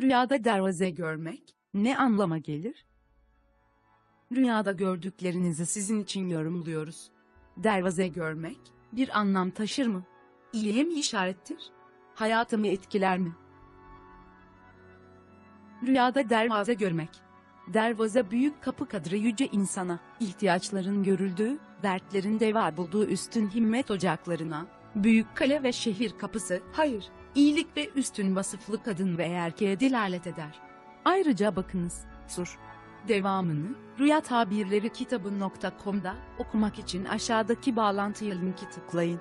Rüyada dervaze görmek ne anlama gelir? Rüyada gördüklerinizi sizin için yorumluyoruz. Dervaze görmek bir anlam taşır mı? İyiye mi işarettir? Hayatımı etkiler mi? Rüyada dervaze görmek. Dervaze büyük kapı kadri yüce insana, ihtiyaçların görüldüğü, dertlerin deva bulduğu üstün himmet ocaklarına, büyük kale ve şehir kapısı, hayır, iyilik ve üstün vasıflı kadın ve erkeğe dilalet eder. Ayrıca bakınız, sur. Devamını, Rüya Tabirleri kitabı.com'da okumak için aşağıdaki bağlantıya linki tıklayın.